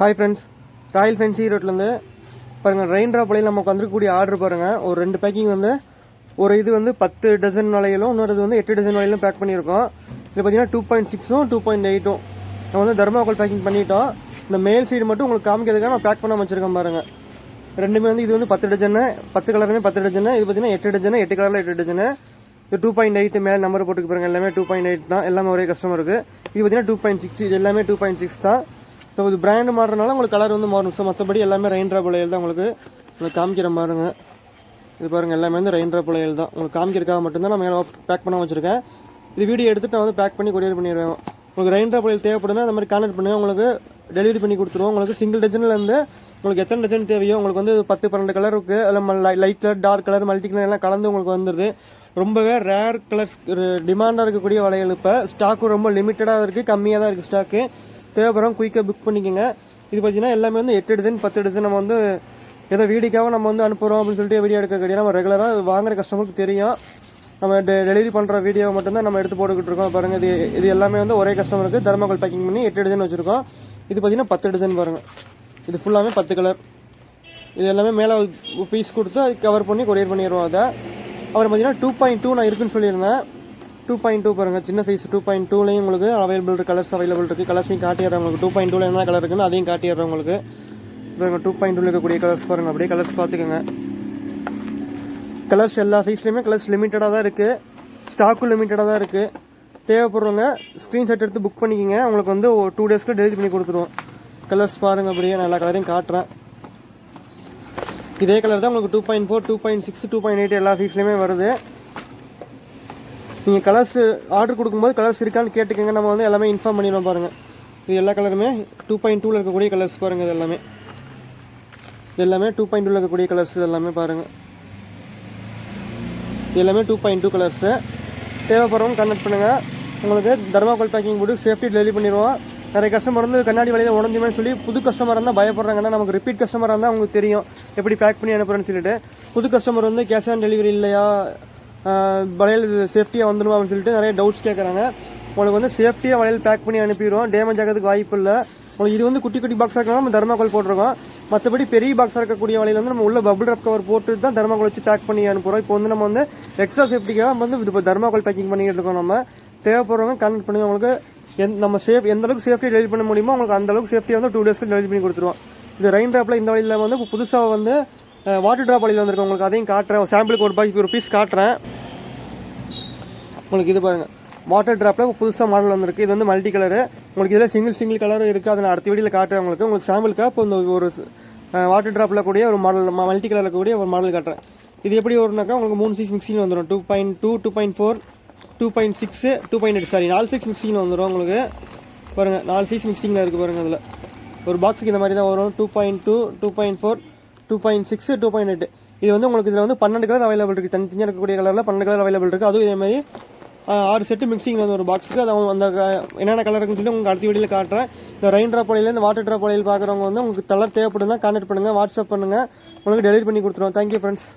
Hi friends Royal fancy ரோட்லேருந்து பாருங்கள் rain drop வலையில் உட்காந்துருக்கக்கூடிய வந்துருக்கக்கூடிய ஆர்டர் பாருங்கள் ஒரு ரெண்டு பேக்கிங் வந்து ஒரு இது வந்து பத்து டசன் வலையிலும் இன்னொரு இது வந்து எட்டு டசன் வலையிலும் பேக் பண்ணியிருக்கோம். இது பார்த்தீங்கன்னா டூ பாயிண்ட் சிக்ஸும் டூ பாயிண்ட் எயிட்டும் நம்ம வந்து தர்மாக்கோல் பேக்கிங் பண்ணிட்டோம். இந்த மேல் சைடு மட்டும் உங்களுக்கு காமிக்கிறதுக்காக நான் பேக் பண்ண வச்சுருக்கேன் பாருங்கள் ரெண்டுமே வந்து இது வந்து பத்து டஜனு பத்து கலருமே பத்து டஜனு இது பார்த்தீங்கன்னா எட்டு டஜனு எட்டு கலரில் எட்டு டஜனு இது டூ பாயிண்ட் எயிட் மேலே நம்பர் போட்டுக்கு பாருங்கள் எல்லாமே டூ பாயிண்ட் எயிட் தான். எல்லாமே ஒரே கஸ்டமருக்கு இது பார்த்தீங்கன்னா டூ பாயிண்ட் சிக்ஸ் இது எல்லாமே டூ பாயிண்ட் சிக்ஸ் தான். ஸோ இது பிராண்டு மாறுறதுனால உங்களுக்கு கலர் வந்து மாறும். ஸோ மற்றபடி எல்லாமே ரெயின் ட்ராப் தான் உங்களுக்கு உங்களுக்கு காமிக்கிற மாதிரிங்க. இது பாருங்கள் எல்லாமே வந்து ரெயின் ட்ராப் தான். உங்களுக்கு காமிக்கிறதுக்காக மட்டும்தான் நான் மேலே பேக் பண்ண வச்சுருக்கேன். இது வீடியோ எடுத்துட்டு நான் வந்து பேக் பண்ணி கொரியர் பண்ணிடுவேன். உங்களுக்கு ரெயின் ட்ராப் வளையல் தேவைப்படுதுன்னா அந்த மாதிரி கான்டாக்ட் பண்ணுங்கள் உங்களுக்கு டெலிவரி பண்ணி கொடுத்துருவோம். உங்களுக்கு சிங்கிள் டஜன்லேருந்து உங்களுக்கு எத்தனை டஜன் தேவையோ உங்களுக்கு வந்து பத்து பன்னெண்டு கலர் இருக்குது அதில் light colour dark colour multi colour எல்லாம் கலந்து உங்களுக்கு வந்துடுது ரொம்பவே ரேர் கலர்ஸ் டிமாண்டாக இருக்கக்கூடிய வளையல் இப்போ. ஸ்டாக்கும் ரொம்ப லிமிட்டடாக இருக்குது கம்மியாக தான் இருக்குது ஸ்டாக்கு தேவைப்படுறவங்க குயிக்காக புக் பண்ணிக்கோங்க. இது பார்த்தீங்கன்னா எல்லாமே வந்து எட்டு டிசைன் பத்து டிசைன் நம்ம வந்து ஏதோ வீடியோக்காக நம்ம வந்து அனுப்புகிறோம் அப்படின்னு சொல்லிட்டு வீடியோ எடுக்க கிடையாது நம்ம ரெகுலராக வாங்குற கஸ்டமருக்கு தெரியும். நம்ம டெ டெலிவரி பண்ணுற வீடியோ மட்டும்தான் நம்ம எடுத்து போட்டுக்கிட்டு இருக்கோம். பாருங்கள் இது இது எல்லாமே வந்து ஒரே கஸ்டமருக்கு தர்மாக்கோல் பேக்கிங் பண்ணி எட்டு டிசைன் வச்சுருக்கோம். இது பார்த்தீங்கன்னா பத்து டிசைன் பாருங்கள் இது ஃபுல்லாமே பத்து கலர் இது எல்லாமே மேலே பீஸ் கொடுத்து அது கவர் பண்ணி கொரியர் பண்ணிடுவோம் அதை. அப்புறம் பார்த்தீங்கன்னா டூ பாயிண்ட் டூ நான் இருக்குன்னு சொல்லியிருந்தேன். டூ பாயிண்ட் டூ பாருங்கள் சின்ன சைஸ் டூ பாயிண்ட் டூலையும் உங்களுக்கு அவைலபிள் இருக்குது கலர்ஸ் அவைலபிள் இருக்குது கலர்ஸையும் காட்டிடுறேன் உங்களுக்கு டூ பாயிண்ட் டூவில் என்ன கலர் இருக்குன்னு அதையும் காட்டிடுறேன் உங்களுக்கு பாருங்கள் டூ பாயிண்ட் டூவில் இருக்கக்கூடிய கலர்ஸ் பாருங்கள் அப்படியே கலர்ஸ் பார்த்துக்கோங்க. கலர்ஸ் எல்லா சைஸ்லையுமே கலர்ஸ் லிமிட்டடாக தான் இருக்குது ஸ்டாக்கும் லிமிட்டடாக தான் இருக்குது தேவைப்படுறவங்க ஸ்க்ரீன்ஷாட் எடுத்து புக் பண்ணிக்கோங்க. உங்களுக்கு வந்து ஒரு டூ டேஸ்க்கு டெலிவரி பண்ணி கொடுத்துருவோம். கலர்ஸ் பாருங்கள் அப்படியே நான் எல்லா கலரையும் காட்டுறேன். இதே கலர் தான் உங்களுக்கு two point four two point six two point eight எல்லா சைஸ்லையுமே வருது. நீங்கள் கலர்ஸ் ஆர்டர் கொடுக்கும்போது கலர்ஸ் இருக்கான்னு கேட்டுக்கோங்க. நம்ம வந்து எல்லாமே இன்ஃபார்ம் பண்ணிடுவோம் பாருங்கள் இது எல்லா கலருமே டூ பாயிண்ட் டூவில் இருக்கக்கூடிய கலர்ஸ் பாருங்கள் இது எல்லாமே. இது எல்லாமே டூ பாயிண்ட் டூவில் இருக்கக்கூடிய கலர்ஸ் இது எல்லாமே பாருங்கள் இது எல்லாமே டூ பாயிண்ட் டூ கலர்ஸு தேவைப்படுறவங்க கனெக்ட் பண்ணுங்கள் உங்களுக்கு தர்மாக்கோல் பேக்கிங் போட்டு சேஃப்டி டெலிவரி பண்ணிடுவோம். நிறைய கஸ்டமர் வந்து கண்ணாடி வலையில் உடஞ்சுமே சொல்லி புது கஸ்டமர் இருந்தால் பயப்படுறாங்கன்னா நமக்கு ரிப்பீட் கஸ்டமராக இருந்தால் அவங்களுக்கு தெரியும். எப்படி பேக் பண்ணி அனுப்புறேன்னு சொல்லிட்டு. புது கஸ்டமர் வந்து கேஷ் ஆன் டெலிவரி இல்லையா? வளையல் சேஃப்டியாக வந்துடும் அப்படின்னு சொல்லிட்டு நிறைய டவுட்ஸ் கேட்குறாங்க உங்களுக்கு வந்து சேஃப்டியாக வளையல் பேக் பண்ணி அனுப்பிடுவோம் டேமேஜ் ஆகிறதுக்கு வாய்ப்பு இல்லை. உங்களுக்கு இது வந்து குட்டி குட்டி பாக்ஸாக இருக்கணும் நம்ம தர்மாக்கோல் போட்டிருக்கோம். மற்றபடி பெரிய பாக்ஸாக இருக்கக்கூடிய வலையில் வந்து நம்ம உள்ள பபுள் ரப் கவர் போட்டு தான் தர்மாக்கோல் வச்சு பேக் பண்ணி அனுப்புகிறோம் இப்போ வந்து நம்ம வந்து எக்ஸ்ட்ரா சேஃப்டிக்காக வந்து இப்போ தர்மாக்கோல் பேக்கிங் பண்ணிக்கிட்டு இருக்கோம் நம்ம. தேவைப்படுறவங்க கனெக்ட் பண்ணி உங்களுக்கு எந் நம்ம சேஃப் எந்த அளவுக்கு சேஃப்டி டெலிவரி பண்ண முடியுமோ உங்களுக்கு அந்த அளவுக்கு சேஃப்டியாக வந்து டூ டேஸ்க்கு டெலிவரி பண்ணி கொடுத்துருவோம். இது ரெயின் ட்ராப்பில் இந்த வழியில் வந்து இப்போ புதுசாக வந்து வாட்டர் ட்ராப் வழியில் வந்திருக்கு. உங்களுக்கு அதையும் காட்டுறேன். சாம்பிளுக்கு ஒரு பாய் ஒரு பீஸ் காட்டுறேன். உங்களுக்கு இது பாருங்கள் வாட்டர் ட்ராப்பில் புதுசாக மாடல் வந்திருக்கு. இது வந்து மல்டி கலரு உங்களுக்கு இதில் சிங்கிள் சிங்கிள் கலரும் இருக்குது அதை நான் அடுத்த வீடியோவில் காட்டுறேன் உங்களுக்கு. உங்களுக்கு சாம்பிளுக்காக இப்போ இந்த ஒரு வாட்டர் ட்ராப்பில் கூடிய ஒரு மாடல் மல்டி கலரில் கூடிய ஒரு மாடல் காட்டுறேன். இது எப்படி வரும்னாக்கா உங்களுக்கு மூணு சிக்ஸ் மிக்சிங் வந்துடும் two point two two point four two point six two point eight sorry நாலு சிக்ஸ் மிக்சிங் வந்துடும் உங்களுக்கு. பாருங்கள் நாலு சைஸ் மிக்சிங்கில் இருக்குது பாருங்கள் அதில். ஒரு பாக்ஸுக்கு இந்த மாதிரி தான் வரும். Two point two two point four two point six two point eight இது வந்து உங்களுக்கு இதில் வந்து பன்னெண்டு கலர் அவைலபிள் இருக்குது தனித்தனியாக இருக்கக்கூடிய கலரில் பன்னெண்டு கலர் அவைலபிள் இருக்குது அதுவும் இதே மாதிரி ஆறு செட்டு மிக்சிங் வந்து ஒரு பாக்ஸுக்கு அது அவங்க அந்த என்னென்ன கலர் இருக்குன்னு சொல்லி உங்களுக்கு அடுத்த வீடியோவில் காட்டுறேன். இந்த ரெயின் ட்ராப் ஒலையில் இந்த வாட்டர் ட்ராப் ஒலையில் பார்க்குறவங்க வந்து உங்களுக்கு கலர் தேவைப்படுதுன்னா கான்டாக்ட் பண்ணுங்கள் வாட்ஸ்அப் பண்ணுங்கள் உங்களுக்கு டெலிவரி பண்ணி கொடுத்துருவோம். Thank you friends